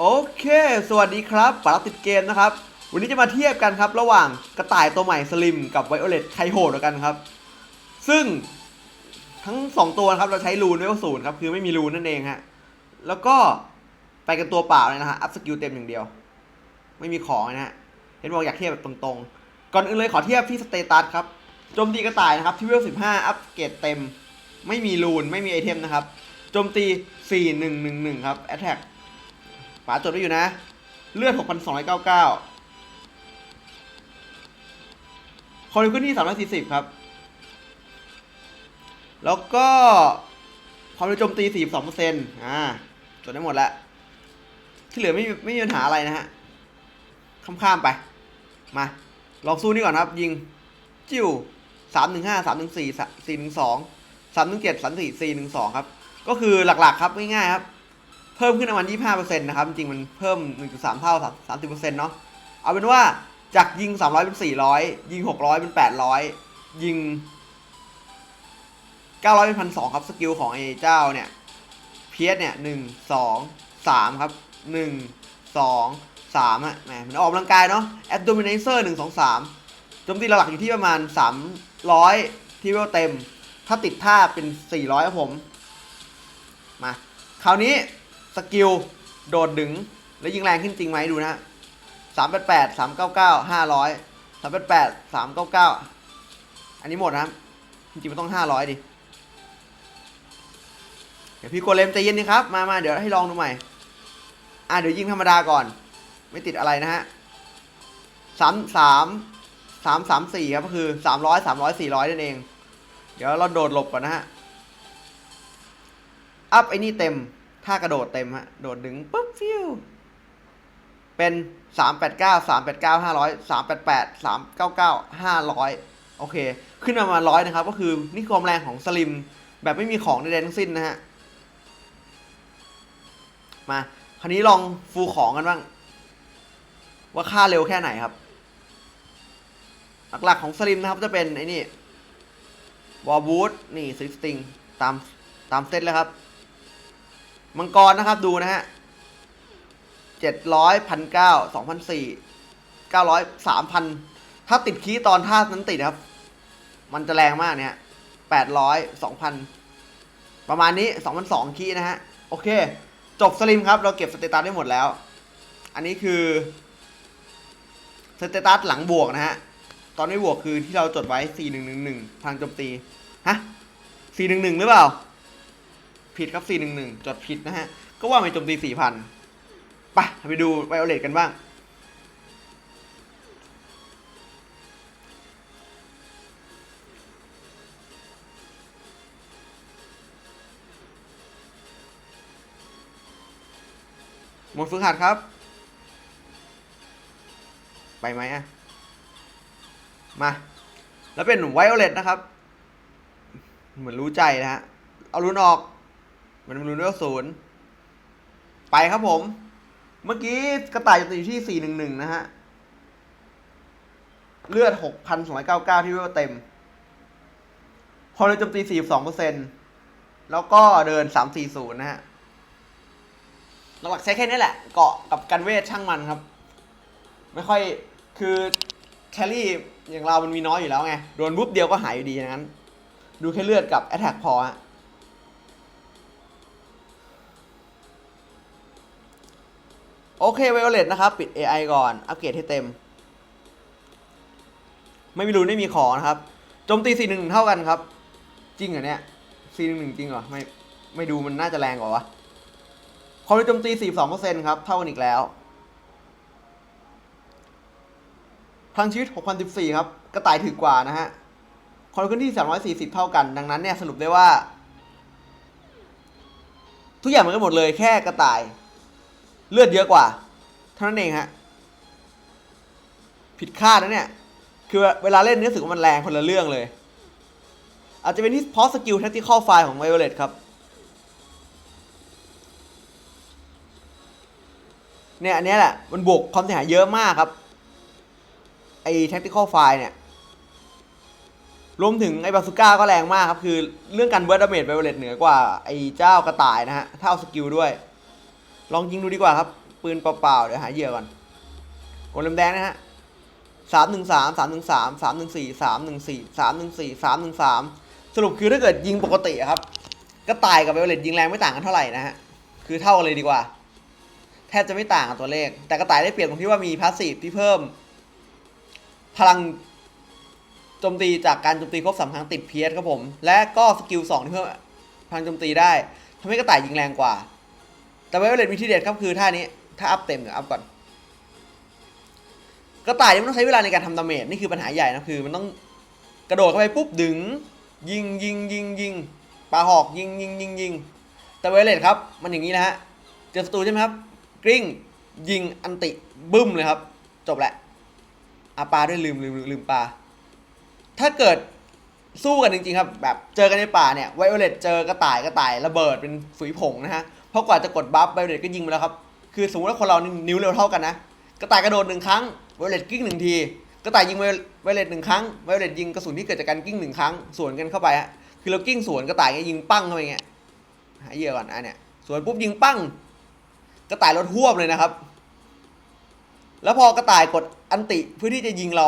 โอเค สวัสดีครับปาราติดเกมนะครับ วันนี้จะมาเทียบกันครับ ระหว่างกระต่ายตัวใหม่สลิมกับไวโอเลตใครโหดกันครับ ซึ่งทั้งสองตัวครับเราใช้รูนไว้ว่าศูนย์ครับ คือไม่มีรูนนั่นเองฮะ แล้วก็ไปกันตัวเปล่าเลยนะฮะ อัพสกิลเต็มอย่างเดียว ไม่มีของนะฮะ เห็นบอกอยากเทียบแบบตรงๆ ก่อนอื่นเลยขอเทียบที่สเตตัสครับ โจมตีกระต่ายนะครับที่เวล15อัพเกรดเต็ม ไม่มีรูน ไม่มีไอเทมนะครับ โจมตี 4111 ครับ แอตแทก ป๋าจดไว้อยู่นะ เลือด 6,299 คอร์ดิขึ้นที่340 ครับ แล้วก็ความเร็วโจมตี 42%อ่าจดได้หมดแล้ว ที่เหลือไม่มีไม่มีปัญหาอะไรนะฮะ ข้ามๆไป มา ลองสู้นี่ก่อนครับ ยิง จิ้ว315 314 412 317 34 412ครับ ก็คือหลักๆครับ ง่ายๆครับ เพิ่มขึ้นประมาณ 25%นะครับ จริงๆมันเพิ่ม 1.3 เท่า 30%เนาะ เอาเป็นว่าจากยิง 300 เป็น 400 ยิง 600 เป็น 800 ยิง 900 เป็น 1,200 ครับ สกิลของไอ้เจ้าเนี่ย เพียสเนี่ย 1 2 3 ครับ 1 2 3อะแหมมันออกกำลังกายเนาะ Abdominator 1 2 3โจมตีหลักอยู่ที่ประมาณ 300 ที่เวลเต็ม ถ้าติดท่าเป็น 400 ครับผม มา คราวนี้ สกิล โดดดึง แล้วยิงแรงขึ้นจริงไหมดูนะสามแปดแปดสามเก้าเก้าห้าร้อยสามแปดแปดสามเก้าเก้าอันนี้หมดนะครับจริงๆมันต้องห้าร้อยดิ เดี๋ยวพี่โกเลมใจเย็นดีครับ มามาเดี๋ยวให้ลองดูใหม่ อะเดี๋ยวยิงธรรมดาก่อน ไม่ติดอะไรนะฮะสามสามสามสามสี่ครับก็คือสามร้อยสามร้อยสี่ร้อยนั่นเอง เดี๋ยวเราโดดหลบก่อนนะฮะ อัพไอ้นี่เต็ม ถ้ากระโดดเต็มฮะ โดดดึงปุ๊บฟิวเป็นสามแปดเก้าสามแปดเก้าห้าร้อยสามแปดแปดสามเก้าเก้าห้าร้อยโอเค ขึ้นมาประมาณร้อยนะครับ ก็คือนี่ความแรงของสลิมแบบไม่มีของใดๆทั้งสิ้นนะฮะ มา คราวนี้ลองฟูลของกันบ้าง ว่าค่าเร็วแค่ไหนครับ หลักๆของสลิมนะครับจะเป็นไอ้นี่วอลบูทนี่ซิสติงตามตามเซตเลยครับ มังกรนะครับดูนะฮะเจ็ดร้อยพันเก้าสองพันสี่เก้าร้อยสามพันถ้าติดคีตอนท่านั้นติดครับ มันจะแรงมากเนี่ยแปดร้อยสองพันประมาณนี้สองพันสองคีนะฮะ โอเค จบสลิมครับ เราเก็บสเตตัสได้หมดแล้ว อันนี้คือสเตตัสหลังบวกนะฮะ ตอนไม่บวกคือที่เราจดไว้4111ทางโจมตี ฮะ411หรือเปล่า ผิดครับ 411 จดผิดนะฮะ ก็ว่าไม่โจมตี 4,000ไปไปดูไวโอเลตกันบ้าง หมดฝึกหัดครับ ไปไหมอะมา แล้วเป็นไวโอเลตนะครับ เหมือนรู้ใจนะฮะ เอารุนออก มันเป็นรุนเวลศูนย์ไปครับผม เมื่อกี้กระต่ายจะอยู่ที่411นะฮะ เลือด6,299ที่เวลเต็ม พอเลยโจมตี42%แล้วก็เดิน340นย์นะฮะหลักๆใช้แค่นี้แหละ เกาะกับกันเวทช่างมันครับ ไม่ค่อยคือแคลรี่อย่างเรามันมีน้อยอยู่แล้วไง โดนปุ๊บเดียวก็หายอยู่ดีอย่างนั้น ดูแค่เลือดกับแอตแทกพอฮะ อเคไวโอเลตนะครับ ปิด AI ก่อน อัปเกรดให้เต็ม ไม่มีรูนไม่มีของนะครับโจมตี 411 เท่ากันครับ จริงเหรอเนี่ย 411 จริงเหรอ ไม่ ไม่ดูมันน่าจะแรงกว่าวะความเร็วโจมตี 42%ครับ เท่ากันอีกแล้วพลังชีวิต 6,014 ครับ กระต่ายถือกว่านะฮะความเร็วเคลื่อนที่ 340 เท่ากัน ดังนั้นเนี่ยสรุปได้ว่า ทุกอย่างมันก็หมดเลยแค่กระต่าย เลือดเยอะกว่า เท่านั้นเองฮะ ผิดคาดนะเนี่ย คือเวลาเล่นนี่รู้สึกว่ามันแรงคนละเรื่องเลย อาจจะเป็นที่เพราะสกิลแท็กติคอลไฟของ Violet ครับ เนี่ยอันนี้แหละ มันบวกความเสียหายเยอะมากครับ ไอ้ tactical file เนี่ย รวมถึงไอ้บาซูก้าก็แรงมากครับ คือเรื่องการเบิร์ดดาเมจไวโอเลตเหนือกว่าไอ้เจ้ากระต่ายนะฮะ ถ้าเอาสกิลด้วย ลองยิงดูดีกว่าครับ ปืนเปล่าๆเดี๋ยวหาเหยื่อก่อนโกเลมแดงนะฮะสามหนึ่งสามสามหนึ่งสามสามหนึ่งสี่สามหนึ่งสี่สามหนึ่งสี่สามหนึ่งสามสรุปคือถ้าเกิดยิงปกติครับ ก็ตายกับไวเลตยิงแรงไม่ต่างกันเท่าไหร่นะฮะ คือเท่ากันเลยดีกว่า แทบจะไม่ต่างกับตัวเลข แต่กระต่ายได้เปรียบตรงที่ว่ามีพาสซีฟที่เพิ่ม พลังโจมตีจากการโจมตีครบสามครั้งติดเพียสครับผม และก็สกิลสองที่เพิ่มพลังโจมตีได้ทำให้กระต่ายยิงแรงกว่า แต่ไวโอเลตมีที่เด็ดครับคือท่านี้ ถ้าอัพเต็มเดี๋ยอัพก่อน กระต่ายมันต้องใช้เวลาในการทำดาเมจนี่คือปัญหาใหญ่นะคือมันต้องกระโดดเข้าไปปุ๊บดึง ยิงยิงยิงยิงปาหอกยิงยิงยิงยิงแต่ไวโอเลตครับมันอย่างนี้นะฮะเจอศัตรูใช่ไหมครับกริ้งยิงอันติบึ้มเลยครับ จบแหละอาปาด้วยลืมลืมลืมลืมปลาถ้าเกิดสู้กันจริงๆครับ แบบเจอกันในป่าเนี่ยไวโอเลตเจอกระต่ายกระต่ายระเบิดเป็นฝุยผงนะฮะ ราะกว่าจะกดบัฟไวเลตก็ยิงไปแล้วครับ คือสมมติว่าคนเรานิ้วเร็วเท่ากันนะ กระต่ายกระโดดหนึ่งครั้งไวเลตกิ้งหนึ่งที กระต่ายยิงไวเลตหนึ่งครั้งไวเลตยิงกระสุนที่เกิดจากการกิ้งหนึ่งครั้งสวนกันเข้าไปฮะ คือเรากิ้งสวนกระต่ายเงี้ยยิงปั้งเข้าไปเงี้ย หาเยื่อก่อนอะเนี่ยสวนปุ๊บยิงปั้ง กระต่ายรถหวบเลยนะครับ แล้วพอกระต่ายกดอันติเพื่อที่จะยิงเรา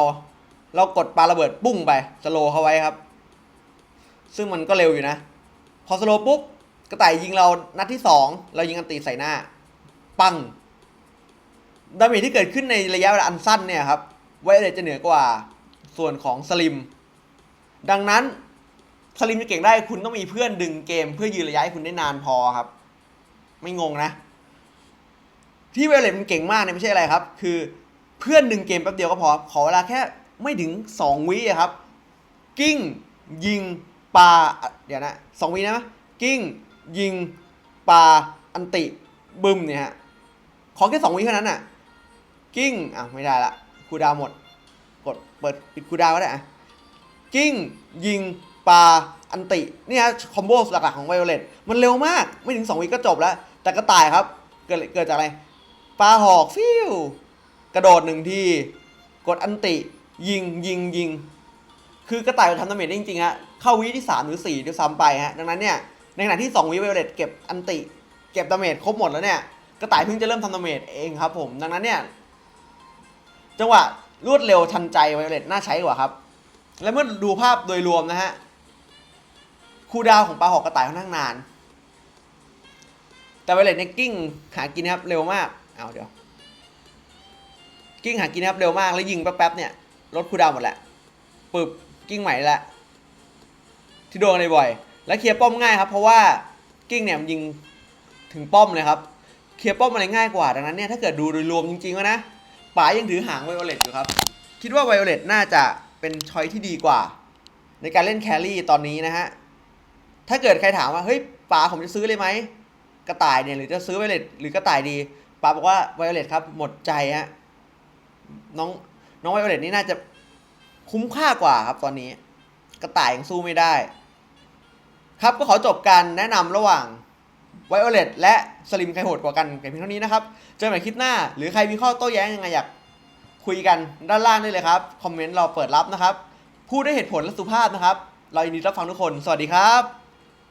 เรากดปาระเบิดปุ้งไปสโลเขาไว้ครับ ซึ่งมันก็เร็วอยู่นะ พอสโลปุ๊บ กระต่ายยิงเรานัดที่สองเรายิงอันติใส่หน้า ปังดาเมจที่เกิดขึ้นในระยะเวลาอันสั้นเนี่ยครับไวเลตจะเหนือกว่าส่วนของสลิม ดังนั้นสลิมจะเก่งได้คุณต้องมีเพื่อนดึงเกมเพื่อยืนระยะให้คุณได้นานพอครับ ไม่งงนะ ที่เวลเลตมันเก่งมากเนี่ยไม่ใช่อะไรครับ คือเพื่อนดึงเกมแป๊บเดียวก็พอ ขอเวลาแค่ไม่ถึง 2 วิครับ กิ้ง ยิงปาเดี๋ยวนะสองวินะ กิ้ง ยิงปาอันติบึมเนี่ยฮะ ขอแค่สองวิเท่านั้นอะ กิ้งอะไม่ได้ละคูดาวหมด กดเปิดปิดคูดาวก็ได้อะ กิ้งยิงปาอันติเนี่ยคอมโบหลักๆของไวโอเลตมันเร็วมากไม่ถึง 2 วิก็จบแล้ว แต่กระต่ายครับ เกิดเกิดจากอะไรปลาหอกฟิวกระโดดหนึ่งทีกดอันติ ยิงยิงยิง คือกระต่ายมันทำดาเมจได้จริงๆฮะเข้าวิที่ 3 หรือ 4 ด้วยซ้ำไปฮะ ดังนั้นเนี่ย ในขณะที่2วิไวโอเลตเก็บอันติ เก็บดาเมจครบหมดแล้วเนี่ยกระต่ายเพิ่งจะเริ่มทำดาเมจเองครับผมดังนั้นเนี่ยจังหวะรวดเร็วทันใจไวโอเลตน่าใช้กว่าครับ และเมื่อดูภาพโดยรวมนะฮะคูดาวของปลาหอกกระต่ายค่อนข้างนาน แต่ไวโอเลตเนี่ยกิ้งหากินนครับเร็วมากเอาเดี๋ยวกิ้งหากินนครับเร็วมากแล้วยิงแป๊บๆเนี่ยลดคูดาวหมดแหละปึบกิ้งใหม่ล้วที่โดนเลยบ่อย และเคลียร์ป้อมง่ายครับ เพราะว่ากิ้งเนี่ยมันยิงถึงป้อมเลยครับ เคลียร์ป้อมอะไรง่ายกว่า ดังนั้นเนี่ยถ้าเกิดดูโดยรวมจริงๆแล้วนะป๋ายังถือหางไวโอเลตอยู่ครับ คิดว่าไวโอเลตน่าจะเป็นช้อยที่ดีกว่า ในการเล่นแครี่ตอนนี้นะฮะ ถ้าเกิดใครถามว่าเฮ้ยป๋าผมจะซื้อเลยไหมกระต่ายเนี่ยหรือจะซื้อไวโอเลตหรือกระต่ายดีป๋าบอกว่าไวโอเลตครับหมดใจฮะน้องน้องไวโอเลตนี่น่าจะคุ้มค่ากว่าครับตอนนี้ กระต่ายยังสู้ไม่ได้ ครับก็ขอจบการแนะนำระหว่างไวโอเลตและสลิมใครโหดกว่ากันเพียงเท่านี้นะครับ เจอกันใหม่คลิปหน้า หรือใครมีข้อโต้แย้งยังไงอยากคุยกันด้านล่างได้เลยครับ คอมเมนต์เราเปิดรับนะครับ พูดด้วยเหตุผลและสุภาพนะครับ เรายินดีรับฟังทุกคน สวัสดีครับ